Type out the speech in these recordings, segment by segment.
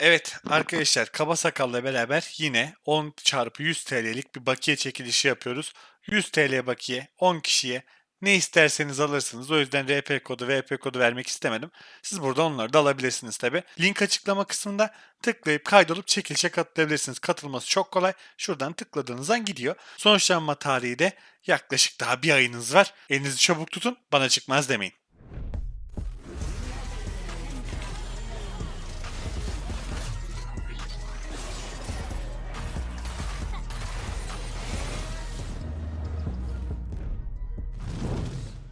Evet arkadaşlar Kaba Sakal'la beraber yine 10 çarpı 100 TL'lik bir bakiye çekilişi yapıyoruz. 100 TL bakiye 10 kişiye ne isterseniz alırsınız. O yüzden RP kodu, VP kodu vermek istemedim. Siz burada onları da alabilirsiniz tabi. Link açıklama kısmında tıklayıp kaydolup çekilişe katılabilirsiniz. Katılması çok kolay. Şuradan tıkladığınız an gidiyor. Sonuçlanma tarihi de yaklaşık daha bir ayınız var. Elinizi çabuk tutun bana çıkmaz demeyin.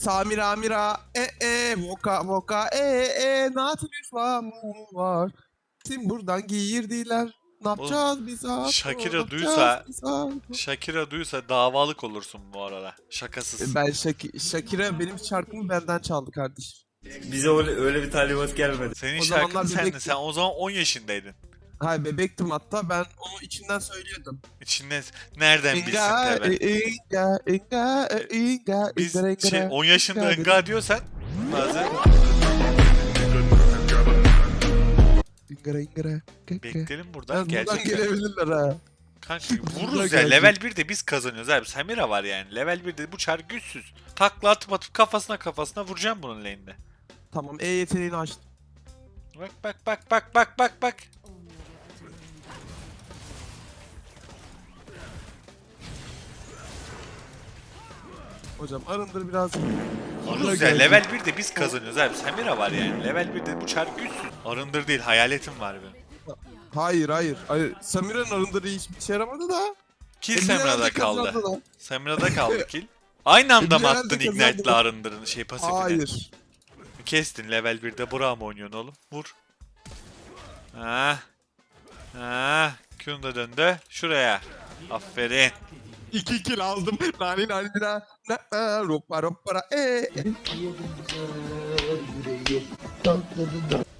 Samira Mira e e voka voka e e Nautilus var var. Şimdi buradan giyirdiler. Ne yapacağız biz abi? Shakira duysa-? Shakira duysa davalık olursun bu arada. Şakasız. Ben Shaki Shakira benim şarkımı benden çaldı kardeşim. Bize öyle, öyle bir talimat gelmedi. Senin O şarkın zamanlar sendin. Sen o zaman 10 yaşındaydın. Hay bebektim hatta ben onu içinden söylüyordum. İçinde nereden bilsin İnga tabi. inga inga inga Biz inga şey, 10 yaşında inga ınga diyorsan bazen inga inga bekleyelim buradan Ben buradan gelecek. gelebilirler ha. Kanka Buradan vururuz ya gelecek. level 1'de biz kazanıyoruz abi. Samira var yani. Level 1'de bu çar güçsüz. Takla atıp atıp kafasına kafasına vuracağım bunun lane'de. Tamam E yeteneğini açtım. Bak bak bak bak bak bak bak. Hocam arındır biraz. Vururuz ya level 1'de biz kazanıyoruz abi. Samira var yani. Level 1'de bu çar güçsüz. Arındır değil hayaletim var benim. Hayır hayır. Hayır. Samira'nın arındırı hiçbir işe yaramadı da. Kill E, Samira'da herhalde kaldı. Samira'da kaldı kill. Aynı anda mı attın. Ignite'la arındırın şey pasifini? Hayır. Kestin level 1'de Burak'a mı oynuyorsun oğlum? Vur. Ha. Ha. Q'un da döndü. Şuraya. Aferin. İki kill aldım. Nani nani na na na ropa ropa e.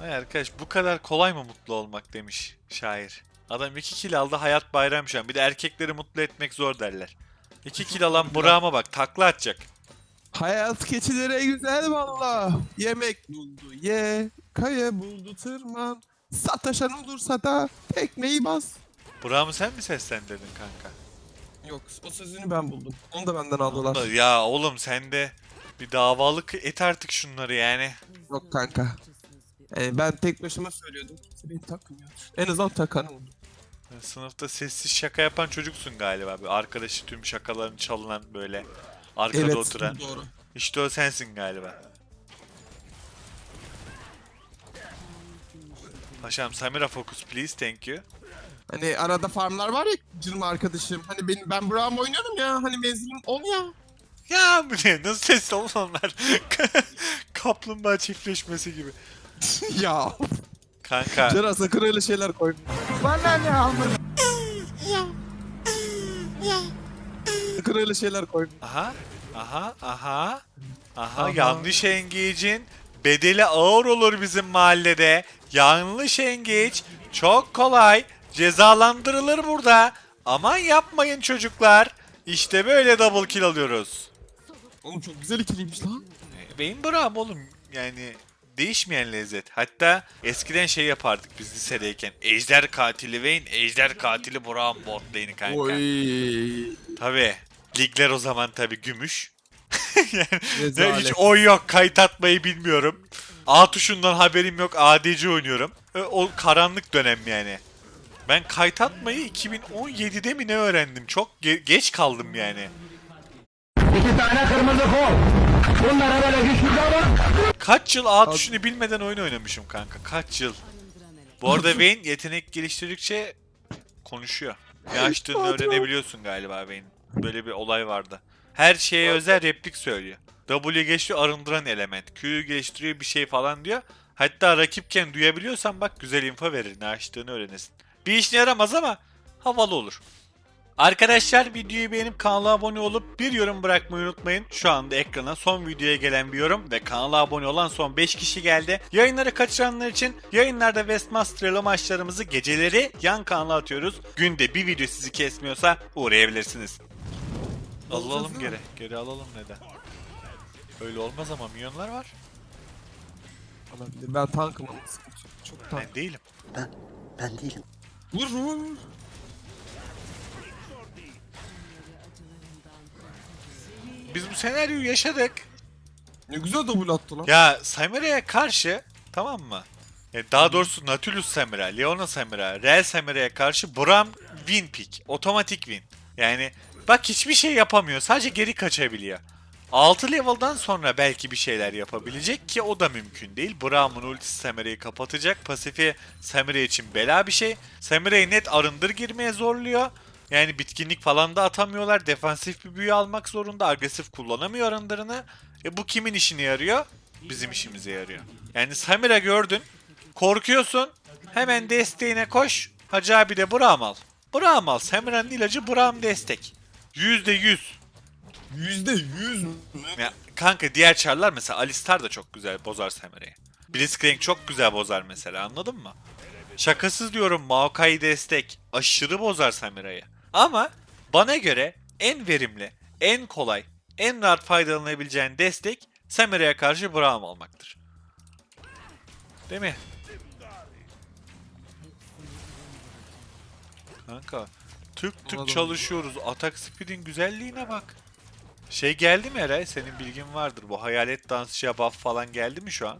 Vay arkadaş bu kadar kolay mı mutlu olmak demiş şair. Adam 2 kill aldı hayat bayram şu an. Bir de erkekleri mutlu etmek zor derler. 2 kill alan Burak'ıma bak takla atacak. Hayat keçilere güzel valla. Yemek buldu ye. Kaya buldu tırman. Sataşan olursa da tekmeyi bas. Burak'ımı sen mi seslendirdin kanka? Yok o sözünü ben buldum. Onu da benden aldılar. Ya oğlum sen de bir davalık et artık şunları yani. Yok kanka. Yani ben tek başıma söylüyordum. Kimse beni takmıyor. En azından takan oldu. Sınıfta sessiz şaka yapan çocuksun galiba. Bir arkadaşı tüm şakalarını çalınan böyle arkada evet oturan. doğru. İşte o sensin galiba. Paşam Samira focus please thank you. Hani arada farmlar var ya canım arkadaşım. Hani benim ben Braum oynuyorum ya. Hani menzilim ol ya. Ya bu ne? Nasıl ses oğlum onlar? Kaplumbağa çiftleşmesi gibi. ya. Kanka Cera sakın öyle şeyler koyma. Bana ne aldın? Ya. Ya. Sakın öyle şeyler koyma. aha aha aha aha Aha. yanlış engage'in bedeli ağır olur bizim mahallede. Yanlış engage çok kolay cezalandırılır burada. Aman yapmayın çocuklar. İşte böyle double kill alıyoruz. Oğlum çok güzel ikiliymiş lan. Beyin Braum oğlum yani değişmeyen lezzet. Hatta eskiden şey yapardık biz lisedeyken. Ejder katili Vayne, ejder katili Braum bot lane'i kanka. Oy. Tabi. Ligler o zaman tabi gümüş. yani hiç oy yok kayıt atmayı bilmiyorum. A tuşundan haberim yok ADC oynuyorum. O karanlık dönem yani. Ben kayıt atmayı 2017'de mi ne öğrendim? Çok ge- geç kaldım yani. İki tane kırmızı kol. Bunlara böyle güçlü ama Kaç yıl A tuşunu bilmeden oyun oynamışım kanka. Kaç yıl. Bu arada Vayne yetenek geliştirdikçe konuşuyor. Ne açtığını öğrenebiliyorsun galiba Vayne. Böyle bir olay vardı. Her şeye özel replik söylüyor. W geçiyor arındıran element. Q'yu geliştiriyor bir şey falan diyor. Hatta rakipken duyabiliyorsan bak güzel info verir. Ne açtığını öğrenesin. Bir işine yaramaz ama havalı olur. Arkadaşlar videoyu beğenip kanala abone olup bir yorum bırakmayı unutmayın. Şu anda ekrana son videoya gelen bir yorum ve kanala abone olan son 5 kişi geldi. Yayınları kaçıranlar için yayınlarda Westmaster'lı maçlarımızı geceleri yan kanala atıyoruz. Günde bir video sizi kesmiyorsa uğrayabilirsiniz. Alalım geri. Geri alalım neden? Öyle olmaz ama milyonlar var. Olabilir. Ben tankım. Çok tank. Ben değilim. Ben değilim. Vur vur vur. Biz bu senaryoyu yaşadık. Ne güzel double attı lan. Ya Samira'ya karşı tamam mı? Ya daha doğrusu Nautilus Samira, Leona Samira, Real Samira'ya karşı Bram win pick. Otomatik win. Yani bak hiçbir şey yapamıyor. Sadece geri kaçabiliyor. 6 level'dan sonra belki bir şeyler yapabilecek ki o da mümkün değil. Bram'ın ultisi Samira'yı kapatacak. Pasifi Samira için bela bir şey. Samira'yı net arındır girmeye zorluyor. Yani bitkinlik falan da atamıyorlar. Defansif bir büyü almak zorunda. Agresif kullanamıyor arındırını. E bu kimin işine yarıyor? Bizim işimize yarıyor. Yani Samira gördün. Korkuyorsun. Hemen desteğine koş. Hacı abi de Braum al. Braum al. Samira'nın ilacı Braum destek. Yüzde yüz. Yüzde yüz mü? Ya, kanka diğer çarlar mesela Alistar da çok güzel bozar Samira'yı. Blitzcrank çok güzel bozar mesela anladın mı? Şakasız diyorum Maokai destek aşırı bozar Samira'yı. Ama bana göre en verimli, en kolay, en rahat faydalanabileceğin destek Samira'ya karşı Braum almaktır. Değil mi? Kanka tık tık Anladım. çalışıyoruz. Atak speed'in güzelliğine bak. Şey geldi mi Eray? Senin bilgin vardır. Bu hayalet dansçıya buff falan geldi mi şu an?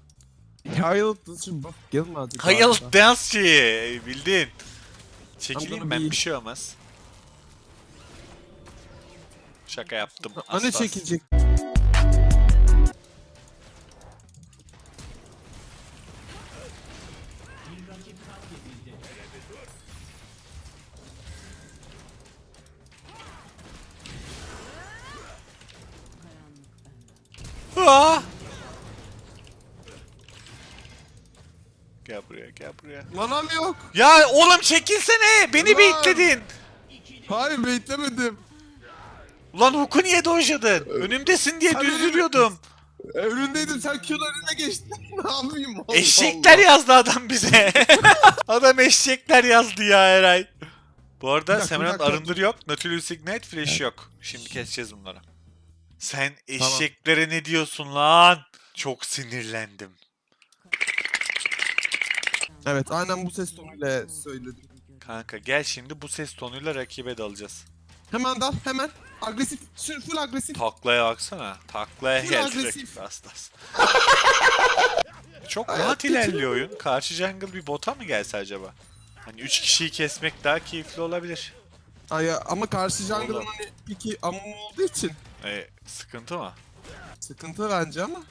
Hayalet dışı bak gelmedi. Hayalet dansçı! Bildin. Çekileyim ben bir şey olmaz. Şaka yaptım. Aslas. çekilecek? Aa! Gel buraya gel buraya. Manam yok. Ya oğlum çekilsene! Beni Ulan! Hayır beklemedim. Ulan Hook'u niye dojladın? Önümdesin diye Sen düz benim- yürüyordum. E, Önündeydim sen Q'nun önüne geçtin. ne yapayım? Allah Eşekler Allah. yazdı adam bize. adam eşekler yazdı ya Eray. Bu arada dakika. arındır yok. Nautilus Ignite Flash yok. Şimdi keseceğiz bunları. Sen eşeklere ne diyorsun lan? Çok sinirlendim. Evet aynen bu ses tonuyla söyledim. Kanka gel şimdi bu ses tonuyla rakibe dalacağız. Hemen dal hemen. Agresif. Şu- Full agresif. Taklaya baksana. Taklaya Full gel agresif. sürekli hastas. Çok rahat ilerliyor oyun. Karşı jungle bir bota mı gelse acaba? Hani 3 kişiyi kesmek daha keyifli olabilir. Ay, ya, ama karşı jungle'ın hani piki amum olduğu için E, sıkıntı mı? sıkıntı bence ama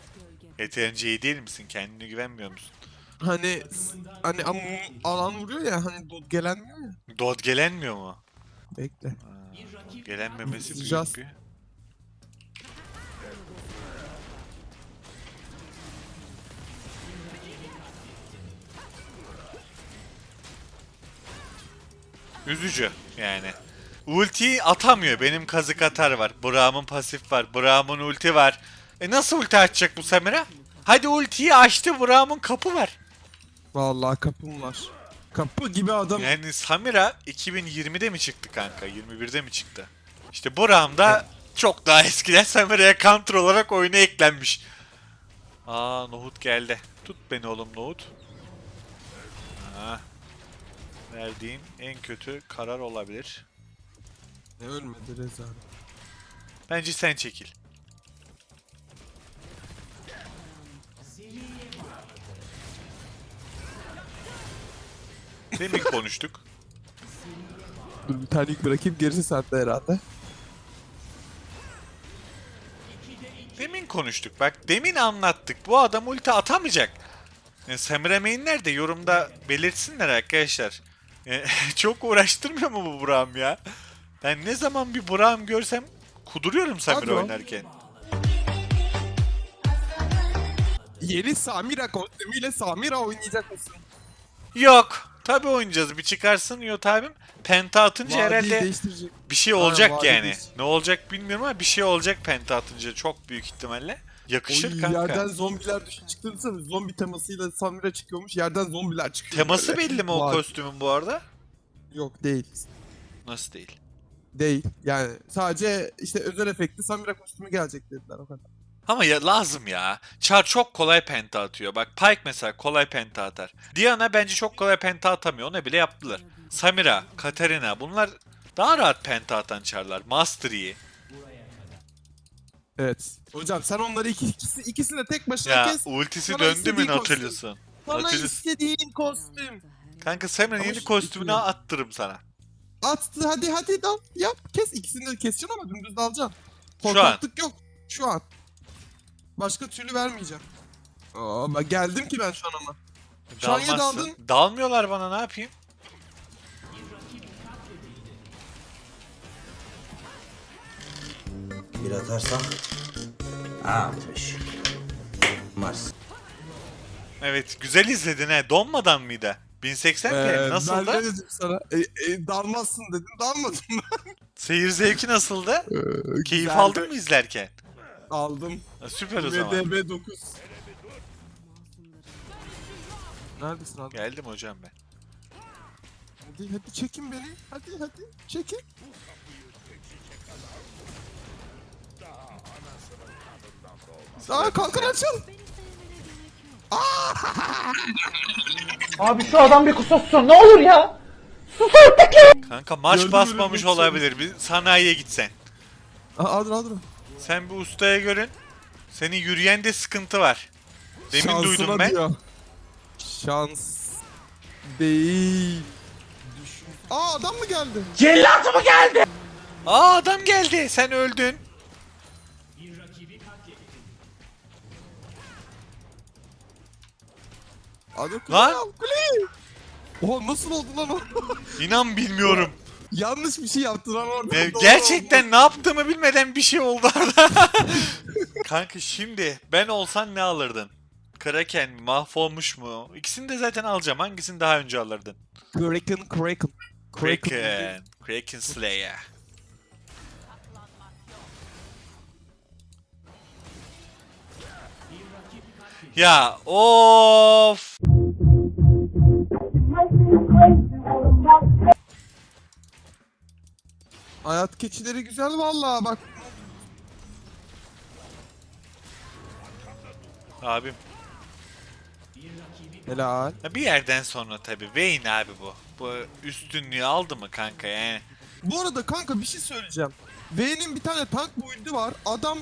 iyi değil misin? Kendine güvenmiyor musun? hani hani amum alan vuruyor ya hani dot gelenmiyor ya. Dod gelenmiyor mu? Bekle. Gelenmemesi büyük Just- bir. Üzücü yani. Ultiyi atamıyor. Benim kazık atar var. Braum'un pasif var. Braum'un ulti var. E nasıl ulti açacak bu Samira? Hadi ultiyi açtı. Braum'un kapı var. Vallahi kapım var. Kapı gibi adam. Yani Samira 2020'de mi çıktı kanka? 21'de mi çıktı? İşte Braum da çok daha eskiden Samira'ya counter olarak oyuna eklenmiş. Aa Nohut geldi. Tut beni oğlum Nohut. Ha. Verdiğim en kötü karar olabilir. Ne ölmedi rezalet. Bence sen çekil. Demin konuştuk. Dur bir tane yük bırakayım gerisi sende herhalde. Demin konuştuk bak demin anlattık bu adam ulti atamayacak. E, Samira Main nerede yorumda belirtsinler arkadaşlar. E, çok uğraştırmıyor mu bu Braum ya? Ben ne zaman bir Braum görsem kuduruyorum Samira Hadi o. oynarken. Yeni Samira kostümüyle Samira oynayacak mısın? Yok. Tabi oynayacağız bir çıkarsın Yot abim. Penta atınca Vadiyi herhalde değiştirecek. bir şey olacak vadi yani. Ne olacak bilmiyorum ama bir şey olacak penta atınca çok büyük ihtimalle. Yakışır Oy, kanka. Yerden zombiler düşün zombi temasıyla Samira çıkıyormuş. Yerden zombiler çıkıyor. Teması böyle. belli mi o Vay. kostümün bu arada? Yok değil. Nasıl değil? Değil. Yani sadece işte özel efekti Samira kostümü gelecek dediler o kadar. Ama ya lazım ya. Char çok kolay penta atıyor. Bak Pyke mesela kolay penta atar. Diana bence çok kolay penta atamıyor. Onu bile yaptılar. Samira, Katarina bunlar daha rahat penta atan Char'lar. Master. Evet. Hocam sen onları iki, ikisi, ikisini de tek başına Ya kes. ultisi Sana döndü mü istediğin Nautilus'un? Sana Nautilus- istediğin kostüm. Kanka Samira'nın Ama yeni şimdi kostümünü attırım sana. Attı hadi hadi dal yap kes ikisini de keseceksin ama dümdüz dalacaksın. Korkaklık yok. Şu an. Başka türlü vermeyeceğim. Aa, ben geldim ki ben şu an ama. Şu an ya Dalmazsın. daldın. Dalmıyorlar bana ne yapayım? Bir atarsak 60. Mars. Evet güzel izledin he. Donmadan mıydı? 1080p Ee, nasıldı? Ben ne dedim sana? E, e, dalmazsın dedim dalmadım ben. Seyir zevki nasıldı? Ee, Keyif güzeldi. aldın mı izlerken? Aldım. Ha, Süper o zaman. VDB 9. Neredesin abi? Geldim hocam ben. Hadi hadi çekin beni. Hadi hadi çekin. Aa kalkın açıl. Abi şu adam bir kusursun ne olur ya. Kanka marş Gördüm, basmamış gördüm, olabilir. Bir sanayiye gitsen. Aa Adro. Sen bir ustaya görün. Senin yürüyende sıkıntı var. Demin Şansına duydum ben. diyor. Şans değil. Düşün. Aa adam mı geldi? Cellat mı geldi? Aa adam geldi. Sen öldün. Adro kuleyi Lan! al kuleyi. Oha nasıl oldu lan o? İnan bilmiyorum. Yanlış bir şey yaptın lan orada. Ee, Doğru gerçekten ne yaptığımı bilmeden bir şey oldu orada. Kanka şimdi ben olsan ne alırdın? Kraken mi? Mahvolmuş mu? İkisini de zaten alacağım. Hangisini daha önce alırdın? Kraken Kraken. Kraken. Kraken Slayer. Ya of. Hayat keçileri güzel vallahi bak. Abim. Helal. Ya bir yerden sonra tabii Vayne abi bu. Bu üstünlüğü aldı mı kanka yani? Bu arada kanka bir şey söyleyeceğim. V'nin bir tane tank build'i var. Adam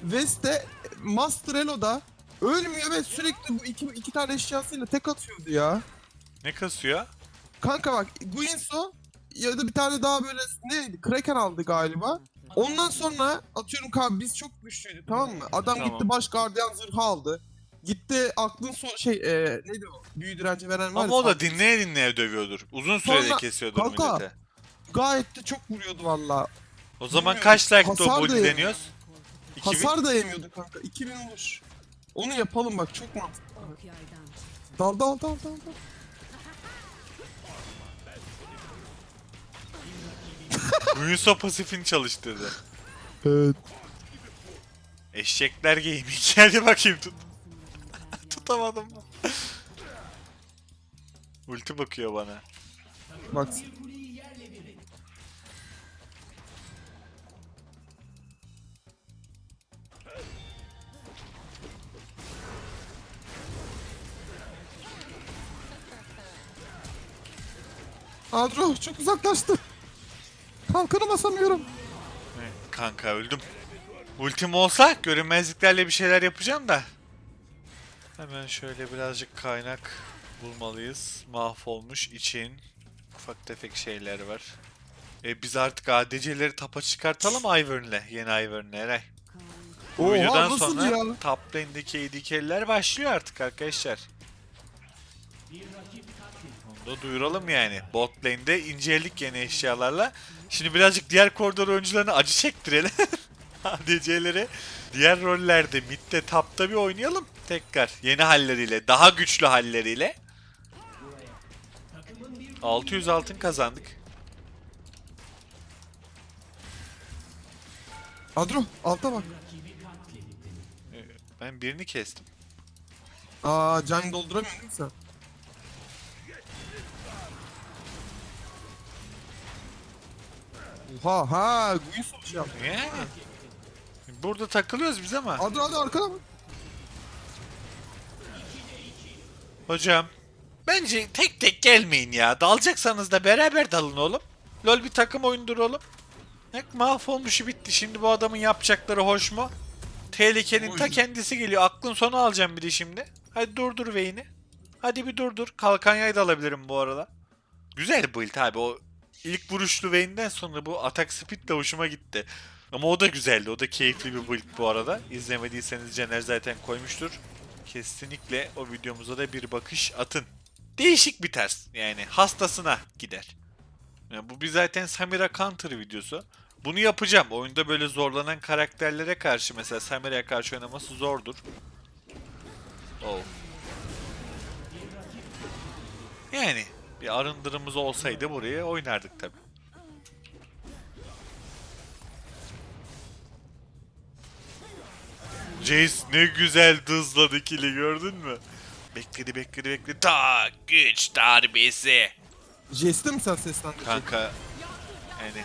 West'te Master Elo'da ölmüyor ve sürekli bu iki, iki tane eşyasıyla tek atıyordu ya. Ne kasıyor? Kanka bak Guinsoo ya da bir tane daha böyle neydi Kraken aldı galiba. Ondan sonra atıyorum kanka biz çok güçlüydük tamam mı? Adam Tamam. gitti baş gardiyan zırhı aldı. Gitti aklın son şey e, neydi o? Büyü direnci veren var Ama o da dinleye dinleye dövüyordur. Uzun sürede Sonra- kesiyordur Kanka, millete. Gayet de çok vuruyordu valla. O zaman bilmiyorum, kaç like'da o hasar da deniyoruz? 2000? Hasar da yemiyordu kanka. 2000 vuruş. Onu yapalım bak çok mantıklı. Dal dal dal dal dal. Uyuso pasifini çalıştırdı. Evet. Eşekler gaming. Hadi bakayım tut. Tutamadım? Ulti bakıyor bana. Bak. Adro çok uzaklaştı. Kalkanı basamıyorum. Evet, Kanka öldüm. Ultim olsa görünmezliklerle bir şeyler yapacağım da. Hemen şöyle birazcık kaynak bulmalıyız. Mahvolmuş için ufak tefek şeyler var. E biz artık ADC'leri tapa çıkartalım Ivern'le. Yeni Ivern'le Eray. Bu Oha, videodan nasıl sonra ya? top lane'deki ADC'liler başlıyor artık arkadaşlar. Onu da duyuralım yani. Bot lane'de inceldik yeni eşyalarla. Şimdi birazcık diğer koridor oyuncularına acı çektirelim. ADC'leri diğer rollerde midde tapta bir oynayalım tekrar. Yeni halleriyle, daha güçlü halleriyle. 600 altın kazandık. Adro alta bak. Ben birini kestim. Aa can dolduramıyorsun sen? Oha ha Guinsoo yaptı. Yani Burada takılıyoruz biz ama. Hadi hadi arkana bak. Hocam. Bence tek tek gelmeyin ya. Dalacaksanız da beraber dalın oğlum. LoL bir takım oyundur oğlum. Hep mahvolmuşu bitti. Şimdi bu adamın yapacakları hoş mu? Tehlikenin ta kendisi geliyor. Aklın sonu alacağım bir de şimdi. Hadi durdur Vayne'i. Hadi bir durdur. Kalkan yay da alabilirim bu arada. Güzel build abi. O ilk vuruşlu Vayne'den sonra bu atak speed de hoşuma gitti. Ama o da güzeldi. O da keyifli bir build bu arada. İzlemediyseniz Cener zaten koymuştur. Kesinlikle o videomuza da bir bakış atın. Değişik bir ters. Yani hastasına gider. Yani bu bir zaten Samira Counter videosu. Bunu yapacağım. Oyunda böyle zorlanan karakterlere karşı mesela Samira'ya karşı oynaması zordur. Oh. Yani bir arındırımız olsaydı buraya oynardık tabi. Jace ne güzel dızladı kili gördün mü? Bekledi bekledi bekledi. Tak güç darbesi. Jest'e mi sen seslendireceksin? Kanka yani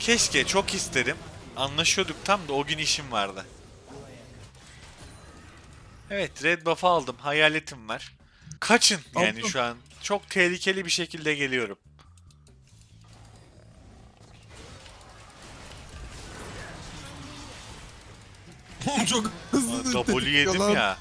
keşke çok istedim. Anlaşıyorduk tam da o gün işim vardı. Evet red buff aldım. Hayaletim var. Kaçın yani Aldım. şu an. Çok tehlikeli bir şekilde geliyorum. Oğlum çok hızlı. W yedim lan. ya.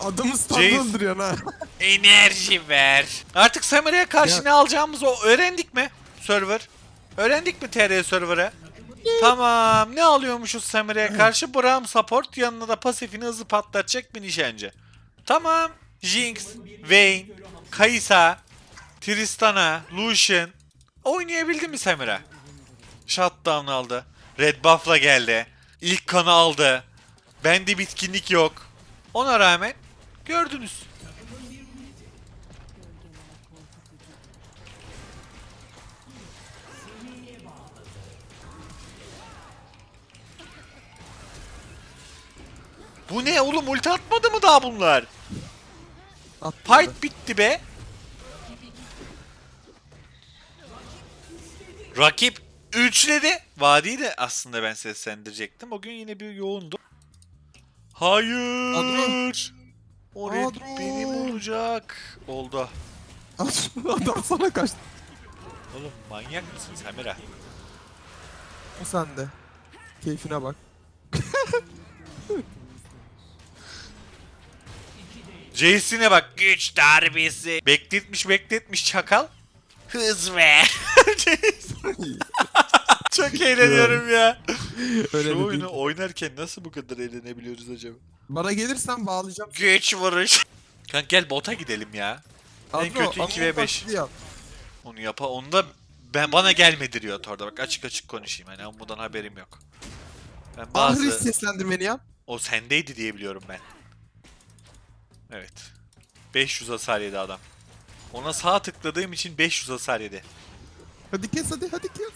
Adamı stun Jace. öldürüyorsun ha. Enerji ver. Artık Samira'ya karşı Ya- ne alacağımızı öğrendik mi? Server. Öğrendik mi TR server'a? Tamam. Ne alıyormuşuz Samira'ya karşı? Braum support yanına da pasifini hızlı patlatacak bir nişancı. Tamam. Jinx, Vayne, Kaysa, Tristana, Lucian. Oynayabildi mi Samira? Shutdown aldı. Red buff'la geldi. İlk kanı aldı. Bende bitkinlik yok. Ona rağmen gördünüz. Bu ne oğlum ulti atmadı mı daha bunlar? Atladı. Fight bitti be. Rakip üçledi. Vadiyi de aslında ben seslendirecektim. O gün yine bir yoğundu. Hayır. O red Adro. benim olacak. Oldu. Adam sana kaçtı. Oğlum manyak mısın Samira? O sende. Keyfine bak. Jason'e bak güç darbesi. Bekletmiş bekletmiş çakal. Hız ver. Çok eğleniyorum ya. Öyle Şu oyunu oynarken nasıl bu kadar eğlenebiliyoruz acaba? Bana gelirsen bağlayacağım. Güç vuruş. Kanka gel bota gidelim ya. En kötü ama 2v5. taklidi yap. Onu yapa onu da ben bana gelmedi diyor bak açık açık konuşayım hani ama bundan haberim yok. Ben Ahri bazı seslendirmeni yap. o sendeydi diye biliyorum ben. Evet. 500 hasar yedi adam. Ona sağ tıkladığım için 500 hasar yedi. Hadi kes hadi hadi kes.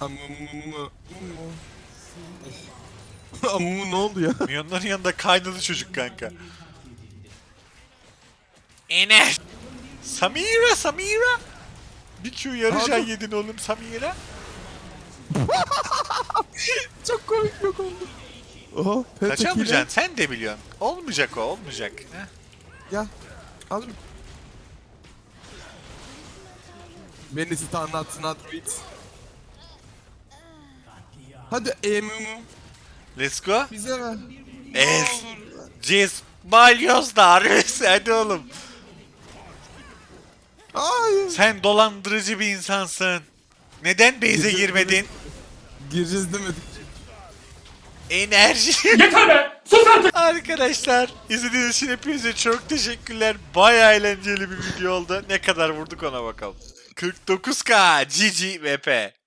Amumu. Amumu ne oldu ya? Milyonların yanında kaynadı çocuk kanka. Ener. Samira, Samira. Bir Q Pardon. yedin oğlum Samira. Çok komik yok oldu. Oha. Kaçamayacaksın sen de biliyorsun. Olmayacak o olmayacak. Heh. Gel. Al. Beni stun not it. Hadi emumu. Let's go. Bize ver. Es. Cis. Balyoz darbesi. Hadi oğlum. Hayır. Sen dolandırıcı bir insansın. Neden base'e girmedin? Gireceğiz demedik. Enerji. Yeter be! Sus artık! Arkadaşlar izlediğiniz için hepinize çok teşekkürler. Baya eğlenceli bir video oldu. Ne kadar vurduk ona bakalım. 49k GG VP.